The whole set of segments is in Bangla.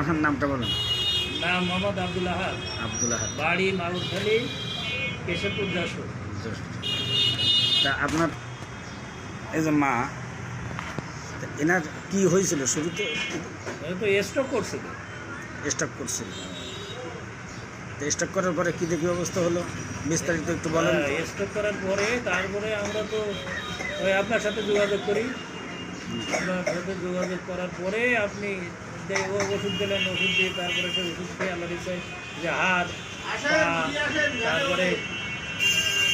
আপনার নামটা বলেন। নাম মোহাম্মদ আব্দুল আহাদ। আব্দুল আহাদ। বাড়ি মালুখালী কেশবপুর যশোর। তা আপনার এই যে মা তা এনার কি হয়েছিল শুরুতে? তো স্টক করছিল। স্টক করছিল। তো স্টক করার পরে কী দেখি অবস্থা হলো? বিস্তারিত একটু বলেন স্টক করার পরে তারপরে আমরা তো ওই আপনার সাথে যোগাযোগ করি। সাথে যোগাযোগ করার পরে আপনি ও ওষুধ দিলেন ওষুধ দিয়ে তারপরে সে ওষুধ খেয়ে আল্লাহ দিচ্ছে যে হাত পা তারপরে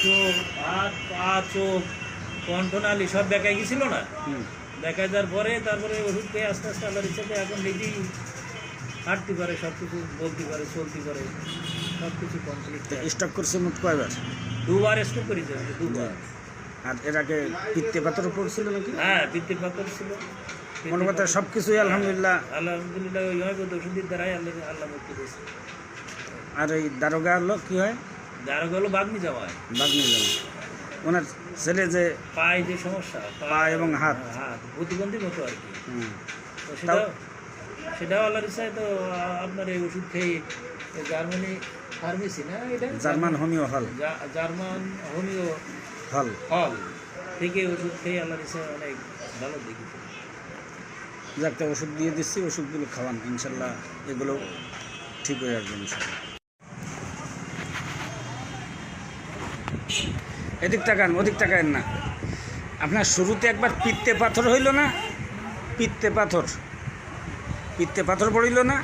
চোখ হাত পা চোখ কণ্ঠনালী সব দেখাই গেছিল না। দেখা যাওয়ার পরে তারপরে ওষুধ খেয়ে আস্তে আস্তে আল্লাহর ইচ্ছাতে এখন নিজেই হাঁটতে পারে সব কিছু বলতে পারে চলতে পারে সব কিছু কমপ্লিট স্টক করছে মোট কয়বার? দুবার স্টক করেছে দুবার। আর এর আগে পিত্তে পাথর পড়ছিল নাকি? হ্যাঁ বৃত্তির পাথর ছিল। মনে কথা সব কিছুই আলহামদুলিল্লাহ। আলহামদুলিল্লাহ ওই হোমিওপ্যাথি ওষুধের দ্বারাই আল্লাহ আল্লাহ মুক্তি দিয়েছে। আর এই দারোগা হলো কী হয়? যার গেলো বাগনি যাওয়ায় বাগনি জানো ওনার ছেলে যে পায়ে যে সমস্যা পা এবং হাত। হাত প্রতিবন্ধী মতো আর কি। তো সেটা সেটাও আল্লাহর ইচ্ছায় তো আপনার এই ওষুধ খেয়ে জার্মানি ফার্মেসি না এটা? German homeo hall German homeo hall hall থেকে ওষুধ খেয়ে আল্লাহর ইচ্ছায় অনেক ভালো দেখেছে যাকে ওষুধ দিয়ে দিচ্ছি ওষুধগুলো খাওয়ান ইনশাল্লাহ এগুলো ঠিক হয়ে আসবে ইনশাল্লাহ। এদিক টাকান ওদিক টাকান না। আপনার শুরুতে একবার পিত্তে পাথর হইল না? পিত্তে পাথর। পিত্তে পাথর পড়িল না?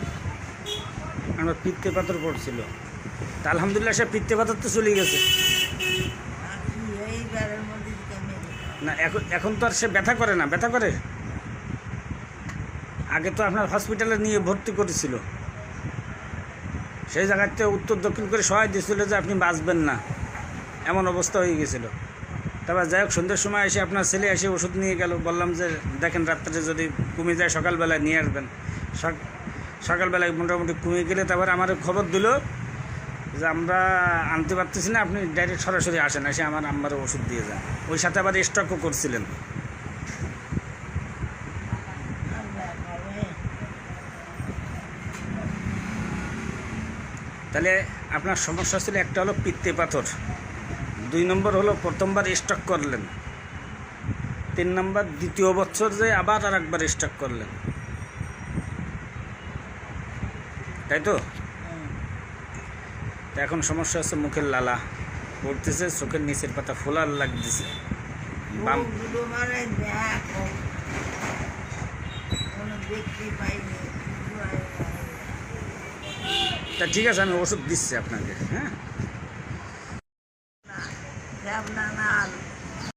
আমার পিত্তে পাথর পড়ছিল। তা আলহামদুলিল্লাহ সে পিত্তে পাথর তো চলে গেছে। না, এখন এখন তো আর সে ব্যথা করে না, ব্যথা করে? আগে তো আপনার হসপিটালে নিয়ে ভর্তি করেছিল। সেই জায়গাতে উত্তর দক্ষিণ করে সহায় দিয়েছিল যে আপনি বাঁচবেন না। এমন অবস্থা হয়ে গেছিল। তারপর যাই হোক, সন্ধ্যের সময় এসে আপনার ছেলে এসে ওষুধ নিয়ে গেল। বললাম যে, দেখেন রাত্রে যদি কমে যায়, সকালবেলায় নিয়ে আসবেন। সক- সকালবেলায় মোটামুটি কমে গেলে তারপর আমার খবর দিল যে আমরা আনতে পারতেছি না, আপনি ডাইরেক্ট সরাসরি আসেন, এসে আমার আম্বার ওষুধ দিয়ে যান। ওই সাথে আবার স্টকও করছিলেন। তাহলে আপনার সমস্যা ছিল একটা হলো পিত্তে পাথর। দুই নম্বর হলো প্রথমবার স্টক করলেন। তিন নম্বর দ্বিতীয় বছর যে আবার আর একবার স্টক করলেন। তাই তো? তা এখন সমস্যা হচ্ছে মুখের লালা পড়তেছে, চোখের নিচের পাতা ফোলার লাগতেছে। তা ঠিক আছে, আমি ওষুধ দিচ্ছি আপনাকে হ্যাঁ?